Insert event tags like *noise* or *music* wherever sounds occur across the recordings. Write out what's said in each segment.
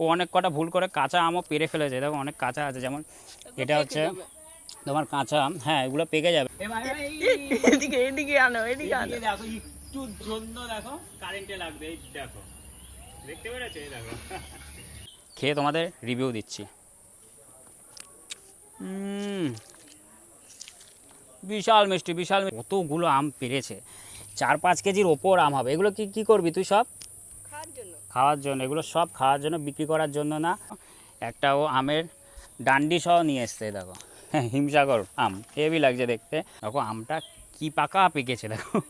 ও অনেক কটা ভুল করে কাঁচা আমও পেরে ফেলেছে। দেখো অনেক কাঁচা আছে যেমন এটা হচ্ছে তোমার কাঁচা আম। হ্যাঁ এগুলো পেকে যাবে। এদিকে এদিকে আনো এদিকে আনো। দেখো একটুর জন্য দেখো কারেন্টে লাগবে এই দেখো। দেখতে পেরেছ? এই দেখো। খেয়ে তোমাদের রিভিউ দিচ্ছি। উম, বিশাল মিষ্টি বিশাল কতগুলো আম পেরেছে। চার পাঁচ কেজির ওপর আম হবে। এগুলো কি কি করবি তুই সব? খাওয়ার জন্য, এগুলো সব খাওয়ার জন্য, বিক্রি করার জন্য না। একটাও আমের ডান্ডি সহ নিয়ে এসছে, দেখো। হিমসাগর আম, হেভি লাগছে দেখতে। দেখো, আমটা কি পাকা পেকেছে, দেখো।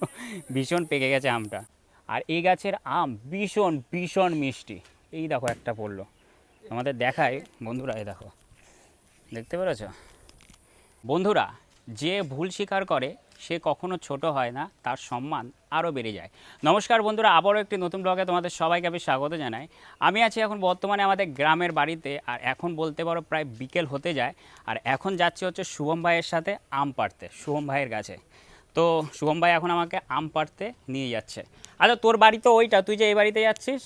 ভীষণ পেকে গেছে আমটা। আর এই গাছের আম ভীষণ ভীষণ মিষ্টি। এই দেখো, একটা পড়ল। আমাদের দেখায় বন্ধুরা, এই দেখো। দেখতে পেরেছ? বন্ধুরা যে ভুল স্বীকার করে সে কখনো ছোট হয় না তার সম্মান আরও বেড়ে যায়। নমস্কার বন্ধুরা আবারও একটি নতুন ব্লগে তোমাদের সবাইকে আমি স্বাগত জানাই। আমি আছি এখন বর্তমানে আমাদের গ্রামের বাড়িতে আর এখন বলতে পারো প্রায় বিকেল হতে যায় আর এখন যাচ্ছি হচ্ছে শুভম ভাইয়ের সাথে আম পাড়তে শুভম ভাইয়ের কাছে। তো শুভম ভাই এখন আমাকে আম পাড়তে নিয়ে যাচ্ছে। আচ্ছা তোর বাড়ি তো ওইটা তুই যে এই বাড়িতে যাচ্ছিস?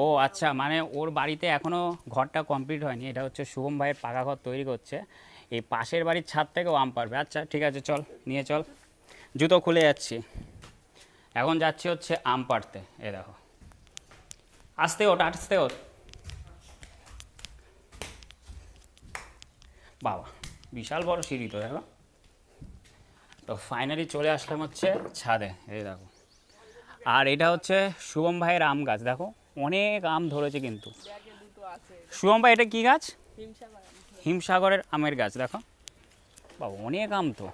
ও আচ্ছা মানে ওর বাড়িতে এখনও ঘরটা কমপ্লিট হয়নি এটা হচ্ছে শুভম ভাইয়ের পাকা ঘর তৈরি করছে। এই পাশের বাড়ির ছাদ থেকেও আম পারবে আচ্ছা ঠিক আছে চল নিয়ে চল। জুতো খুলে যাচ্ছি। এখন যাচ্ছি হচ্ছে আম পাড়তে। এ দেখো। আসতে ওট আসতে ওট বাবা বিশাল বড় সিঁড়ি তো দেখো। তো ফাইনালি চলে আসলাম হচ্ছে ছাদে। এই দেখো। আর এটা হচ্ছে শুভম ভাইয়ের আম গাছ দেখো। অনেক আম ধরেছে কিন্তু। শুভম ভাই এটা কি গাছ? হিমসাগরের আমের গাছ দেখো। বাবা অনেক আম তো।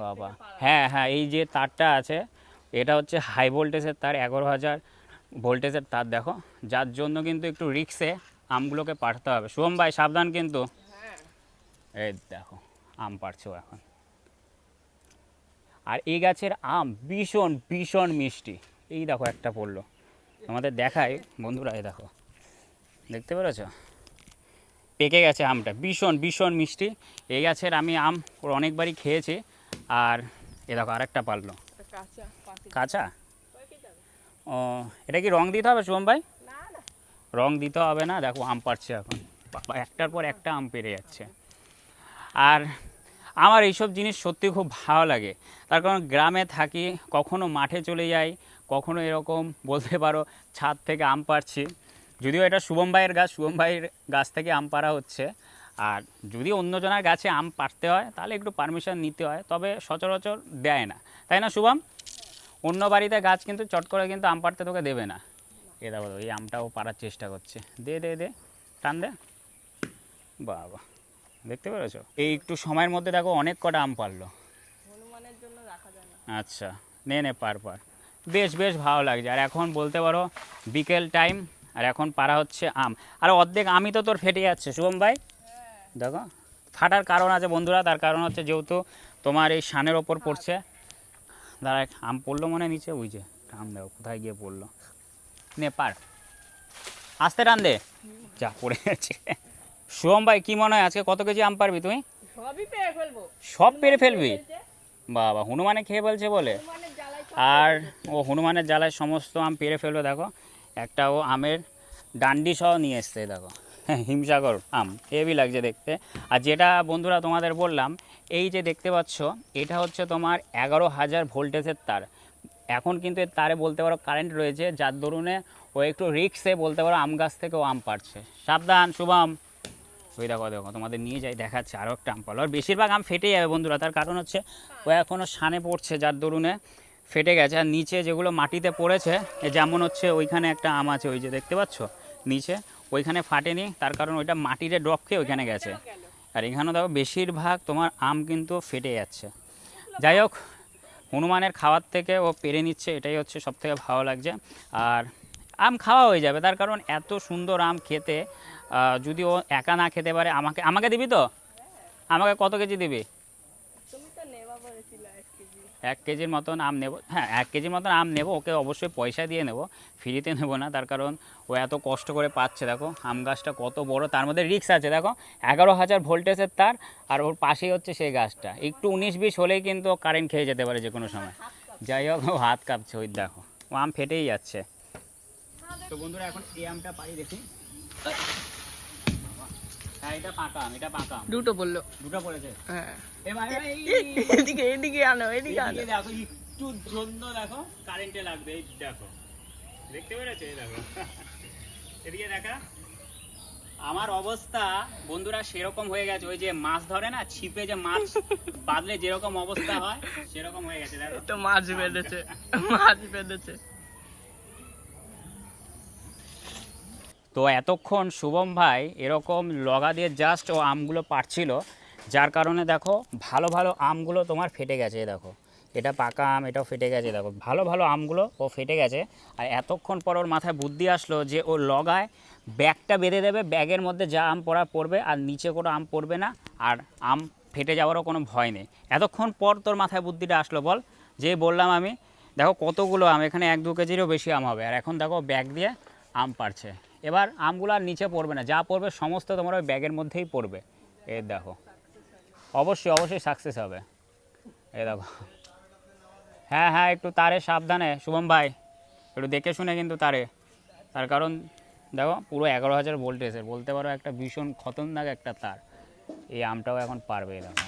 বাবা। হ্যাঁ হ্যাঁ এই যে তারটা আছে এটা হচ্ছে হাই ভোল্টেজের তার এগারো হাজার ভোল্টেজের তার দেখো। যার জন্য কিন্তু একটু রিক্সে আমগুলোকে পাঠাতে হবে। শুভম ভাই সাবধান কিন্তু। হ্যাঁ। এই দেখো আম পাড়ছো এখন। আর এই গাছের আম ভীষণ ভীষণ মিষ্টি। এই দেখো একটা পড়ল। আমাদের দেখায় বন্ধুরা এই দেখো। দেখতে পেরেছ? পেকে গেছে আমটা। ভীষণ ভীষণ মিষ্টি। এই গাছের আমি আম ওর অনেকবারই খেয়েছি। আর এ দেখো আরেকটা পারল কাঁচা কাঁচা? ও এটা কি রং দিতে হবে শুভম ভাই? রং দিতে হবে না? দেখো আম পাড়ছে এখন। একটার পর একটা আম পেরে যাচ্ছে। আর আমার এইসব জিনিস সত্যি খুব ভালো লাগে। তার কারণ গ্রামে থাকি কখনো মাঠে চলে যাই কখনো এরকম বলতে পারো ছাদ থেকে আম পাড়ছি। যদিও এটা শুভম ভাইয়ের গাছ শুভম ভাইয়ের গাছ থেকে আম পাড়া হচ্ছে। আর যদি অন্যজনের গাছে আম পাড়তে হয় তাহলে একটু পারমিশন নিতে হয় তবে সচরাচর দেয় না। তাই না শুভম? অন্য বাড়িতে গাছ কিন্তু চট করে কিন্তু আম পাড়তে তোকে দেবে না। এ দেখো এই আমটাও পাড়ার চেষ্টা করছে। দে দে দে টান দে। বাবা দেখতে পেরেছ? এই একটু সময়ের মধ্যে দেখো অনেক কটা আম পারল আচ্ছা নে নে পার পার বেশ বেশ ভালো লাগছে। আর এখন বলতে পারো বিকেল টাইম আর এখন পারা হচ্ছে আম। আর অর্ধেক আমি তো তোর ফেটে যাচ্ছে শুভম ভাই। দেখো ফাটার কারণ আছে বন্ধুরা তার কারণ হচ্ছে যেহেতু তোমার এই শানের ওপর পড়ছে। দাঁড়া এক আম পড়ল মনে নিচে? ওই যে আম দেখো কোথায় গিয়ে পড়ল? নে পার। আসতে টান দে। যা পড়ে গেছে। শুভম ভাই কি মনে হয় আজকে কত কেজি আম পারবি ফেলব। সব পেরে ফেলবি? ফেলছে। বাবা হনুমানে খেয়ে বলছে বলে। আর ও হনুমানের জ্বালায় সমস্ত আম পেরে ফেলবে দেখো। একটা ও আমের ডান্ডি সহ নিয়ে এসছে, দেখো। হিমসাগর আম, হেভি লাগছে দেখতে। আর যেটা বন্ধুরা তোমাদের বললাম, এই যে দেখতে পাচ্ছ, এটা হচ্ছে তোমার এগারো হাজার ভোল্টেজের তার। এখন কিন্তু এর তারে বলতে পারো কারেন্ট রয়েছে, যার দরুনে ও একটু রিক্সে বলতে পারো আম গাছ থেকে ও আম পাড়ছে সাবধান, শুভম। ওই দেখো দেখো, তোমাদের নিয়ে যাই, দেখাচ্ছে আরও একটা আম পারল আর বেশিরভাগ আম ফেটে যাবে বন্ধুরা, তার কারণ হচ্ছে ও এখনও সানে পড়ছে, যার দরুনে ফেটে গেছে। আর নিচে যেগুলো মাটিতে পড়েছে যেমন হচ্ছে ওইখানে একটা আম আছে, ওই যে দেখতে পাচ্ছ? নিচে। ওইখানে ফাটেনি, তার কারণ ওইটা মাটিতে ড্রপ খেয়ে ওইখানে গেছে। আর এখানে দেখো, বেশিরভাগ তোমার আম কিন্তু ফেটে যাচ্ছে। যাই হোক, হনুমানের খাওয়ার থেকে ও পেরে নিচ্ছে, এটাই হচ্ছে সব থেকে ভালো লাগছে। আর আম খাওয়া হয়ে যাবে, তার কারণ এত সুন্দর আম খেতে যদি ও একা না খেতে পারে, আমাকে আমাকে দিবি তো? আমাকে কত কেজি দিবি তুমি তো নেবা বলেছিলে এক কেজির মতন আম নেব। হ্যাঁ এক কেজির মতন আম নেব ওকে অবশ্যই পয়সা দিয়ে নেব ফ্রিতে নেব না তার কারণ ও এত কষ্ট করে পাচ্ছে দেখো আম গাছটা কত বড় তার মধ্যে রিক্স আছে দেখো এগারো হাজার ভোল্টেজের তার আর ওর পাশেই হচ্ছে সেই গাছটা। একটু উনিশ বিশ হলেই কিন্তু কারেন্ট খেয়ে যেতে পারে যে কোনো সময়। যাই হোক ও হাত কাঁপছে ওই দেখো ও আম ফেটেই যাচ্ছে। তো বন্ধুরা এখন এই আমটা পাই দেখি হ্যাঁ এটা পাকা আম এটা পাকা আম দুটো বলল। দুটো পড়েছে। হ্যাঁ। এবার এই এদিকে এদিকে আনো এদিকে আনো। দেখো একটু জন্য দেখো কারেন্টে লাগবে এই দেখো। দেখতে পেরেছ? এই দেখো। এদিকে দেখা। আমার অবস্থা বন্ধুরা সেরকম হয়ে গেছে। ওই যে মাছ ধরে না ছিপে যে মাছ বাঁধলে যেরকম অবস্থা হয় সেরকম হয়ে গেছে দেখো। তো মাছ বেঁধেছে মাছ বেঁধেছে। তো এতক্ষণ শুভম ভাই এরকম লগা দিয়ে জাস্ট ও আমগুলো পাড়ছিল, যার কারণে দেখো ভালো ভালো আমগুলো তোমার ফেটে গেছে দেখো। এটা পাকা আম, এটাও ফেটে গেছে দেখো। ভালো ভালো আমগুলো ও ফেটে গেছে, আর এতক্ষণ পর ওর মাথায় বুদ্ধি আসলো যে ও লগায় ব্যাগটা বেঁধে দেবে, ব্যাগের মধ্যে যা আম পড়া পড়বে, আর নিচে কোনো আম পড়বে না, আর আম ফেটে যাওয়ারও কোনো ভয় নেই। এতক্ষণ পর তোর মাথায় বুদ্ধিটা আসলো, বল। যে বললাম আমি, দেখো কতগুলো আম, এখানে এক দু কেজিরও বেশি আম হবে, আর এখন দেখো ব্যাগ দিয়ে আম পারছে এবার আমগুলো আর নিচে পড়বে না, যা পড়বে সমস্ত তোমার ওই ব্যাগের মধ্যেই পড়বে। এ দেখো, অবশ্যই অবশ্যই সাকসেস হবে। এ দেখো হ্যাঁ হ্যাঁ একটু তারে সাবধানে, শুভম ভাই, একটু দেখে শুনে কিন্তু তারে। তার কারণ, দেখো, পুরো এগারো হাজার ভোল্টেজের বলতে পারো একটা ভীষণ খতরনাক একটা তার। এই আমটাও এখন পারবে দেখো।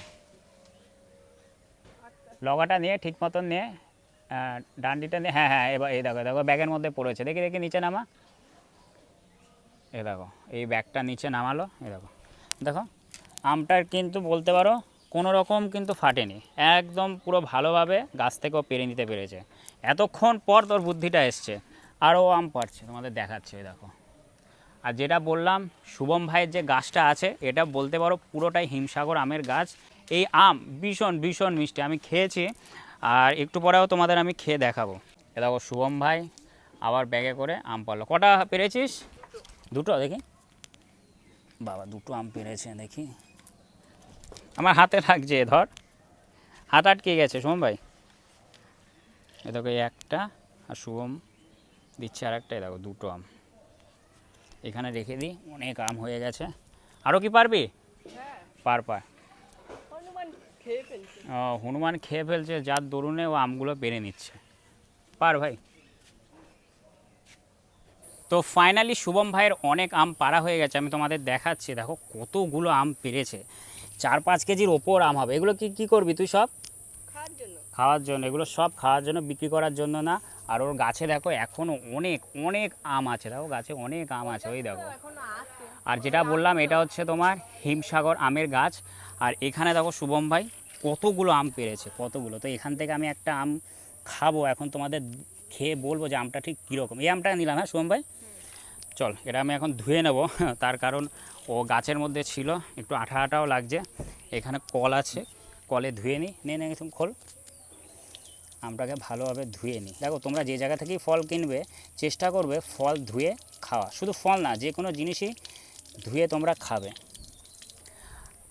লগাটা নিয়ে, ঠিক মতন নিয়ে ডান্ডিটা নিয়ে হ্যাঁ হ্যাঁ এবার এই দেখো দেখো, ব্যাগের মধ্যে পড়েছে। দেখি দেখি, নিচে নামা। এ দেখো, এই ব্যাগটা নিচে নামালো এ দেখো। দেখো আমটার কিন্তু বলতে পারো কোনো রকম কিন্তু ফাটেনি, একদম পুরো ভালোভাবে গাছ থেকেও পেরে নিতে পেরেছে। এতক্ষণ পর তোর বুদ্ধিটা এসছে, আরও আম পারছে তোমাদের দেখাচ্ছে ওই দেখো। আর যেটা বললাম, শুভম ভাইয়ের যে গাছটা আছে, এটা বলতে পারো পুরোটাই হিমসাগর আমের গাছ। এই আম ভীষণ ভীষণ মিষ্টি, আমি খেয়েছি, আর একটু পরেও তোমাদের আমি খেয়ে দেখাবো। এ দেখো, শুভম ভাই আবার ব্যাগে করে আম পারল কটা পেরেছিস? দুটো দেখি। বাবা দুটো আম পেরেছে দেখি। আমার হাতে লাগছে ধর। হাত আটকে গেছে শুভম ভাই। এ দেখো একটা আর শুভম দিচ্ছে আর একটা দেখো দুটো আম। এখানে রেখে দিই অনেক আম হয়ে গেছে। আরও কি পারবি? হ্যাঁ। পার পার। হনুমান খেয়ে ফেলছে। ও, হনুমান খেয়ে ফেলছে যার দরুনে ও আমগুলো পেরে নিচ্ছে। পার ভাই। তো ফাইনালি শুভম ভাইয়ের অনেক আম পাড়া হয়ে গেছে আমি তোমাদের দেখাচ্ছি। দেখো কতগুলো আম পেরেছে। চার পাঁচ কেজির ওপর আম হবে। এগুলো কি কি করবি তুই সব? খাওয়ার জন্য। এগুলো সব খাওয়ার জন্য বিক্রি করার জন্য না। আর ওর গাছে দেখো এখনও অনেক অনেক আম আছে। দেখো গাছে অনেক আম আছে ওই দেখো। আর যেটা বললাম এটা হচ্ছে তোমার হিমসাগর আমের গাছ। আর এখানে দেখো শুভম ভাই কতগুলো আম পেরেছে কতগুলো। তো এখান থেকে আমি একটা আম খাব। এখন তোমাদের খেয়ে বলব যে আমটা ঠিক কীরকম। এই আমটা নিলাম হ্যাঁ শুভম ভাই? চল, এটা আমি এখন ধুয়ে নেব। *laughs* তার কারণ ও গাছের মধ্যে ছিল, একটু আঠা আঠাও লাগছে। এখানে কল আছে, কলে ধুয়ে নিই নে নে তুমি খোল। আমটাকে ভালোভাবে ধুয়ে নিই দেখো, তোমরা যে জায়গা থেকেই ফল কিনবে, চেষ্টা করবে ফল ধুয়ে খাওয়া। শুধু ফল না, যে কোনো জিনিসই ধুয়ে তোমরা খাবে।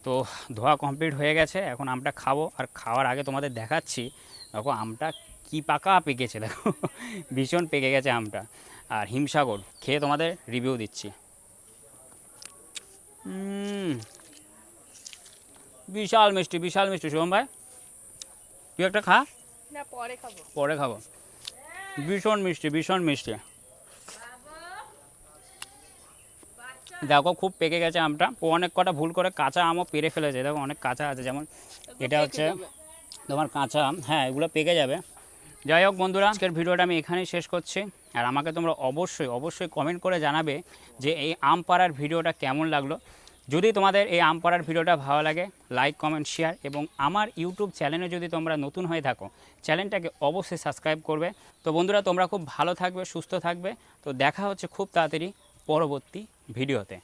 তো ধোয়া কমপ্লিট হয়ে গেছে, এখন আমটা খাব। আর খাওয়ার আগে তোমাদের দেখাচ্ছি, দেখো, আমটা কি পাকা পেকেছে দেখো। ভীষণ পেকে গেছে আমটা। আর হিমসাগর খেয়ে তোমাদের রিভিউ দিচ্ছি। বিশাল মিষ্টি বিশাল মিষ্টি। শুভম ভাই তুই একটা খা। না পরে খাব। পরে খাব। ভীষণ মিষ্টি ভীষণ মিষ্টি। দেখো খুব পেকে গেছে আমটা। ও অনেক কটা ভুল করে কাঁচা আমও পেরে ফেলেছে। দেখো অনেক কাঁচা আছে। যেমন এটা হচ্ছে তোমার কাঁচা আম। হ্যাঁ এগুলো পেকে যাবে। যাই হোক বন্ধুরা, আজকের ভিডিওটা আমি এখানেই শেষ করছি। আর আমাকে তোমরা অবশ্যই অবশ্যই কমেন্ট করে জানাবে যে এই আম পাড়ার ভিডিওটা কেমন লাগল। যদি তোমাদের এই আম পাড়ার ভিডিওটা ভালো লাগে লাইক কমেন্ট শেয়ার এবং আমার ইউটিউব চ্যানেলে যদি তোমরা নতুন হয়ে থাকো চ্যানেলটাকে অবশ্যই সাবস্ক্রাইব করবে। তো বন্ধুরা, তোমরা খুব ভালো থাকবে, সুস্থ থাকবে। তো দেখা হচ্ছে খুব তাড়াতাড়ি পরবর্তী ভিডিওতে।